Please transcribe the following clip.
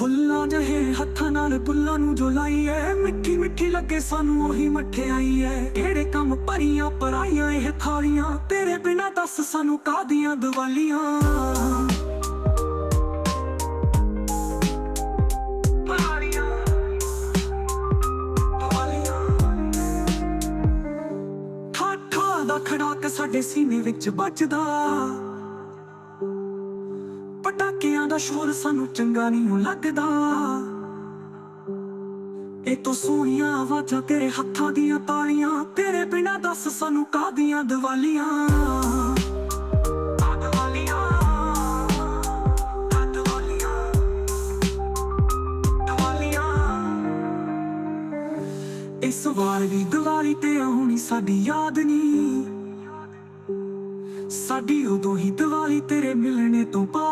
ਫੁੱਲਾਂ ਜਹੇ ਹੱਥਾਂ ਨਾਲ ਬੁੱਲਾਂ ਨੂੰ ਜੋ ਲਾਈਏ ਮਿੱਠੀ ਮਿੱਠੀ ਲੱਗੇ ਸਾਨੂੰ ਉਹੀ ਮਠਿਆਈ ਐ ਕਿਹੜੇ ਕੰਮ ਭਰੀਆਂ ਪਰਾਈਆਂ, ਇਹ ਥਾਲੀਆਂ। ਤੇਰੇ ਬਿਨਾ ਦੱਸ ਸਾਨੂੰ ਕਾਦੀਆਂ ਦੀਵਾਲੀਆਂ। ਪਰਾਈਆਂ ਦੀਵਾਲੀਆਂ ਦਾ ਖੜਾਕ ਸਾਡੇ ਸੀਨੇ ਵਿੱਚ ਵੱਜਦਾ। ਪਟਾਕਿਆਂ ਦਾ ਸ਼ੋਰ ਸਾਨੂੰ ਚੰਗਾ ਨਹੀਂ ਲੱਗਦਾ। ਇਹ ਤੋਂ ਸੋਹਣੀਆਂ ਆਵਾਜ਼ਾਂ ਤੇਰੇ ਹੱਥਾਂ ਦੀਆਂ ਤਾਲੀਆਂ ਤੇਰੇ ਬਿਨਾ ਦੱਸ ਸਾਨੂੰ ਕਾਦੀਆਂ ਦੀਵਾਲੀਆਂ। ਇਸ ਵਾਰ ਵੀ ਦੀਵਾਲੀ ਤੇ ਆਉਣੀ ਸਾਡੀ ਯਾਦ ਨਹੀਂ। ਸਾਡੀ ਉਦੋਂ ਹੀ ਦੀਵਾਲੀ ਤੇਰੇ ਮਿਲਣੇ ਤੋਂ ਬਾਅਦ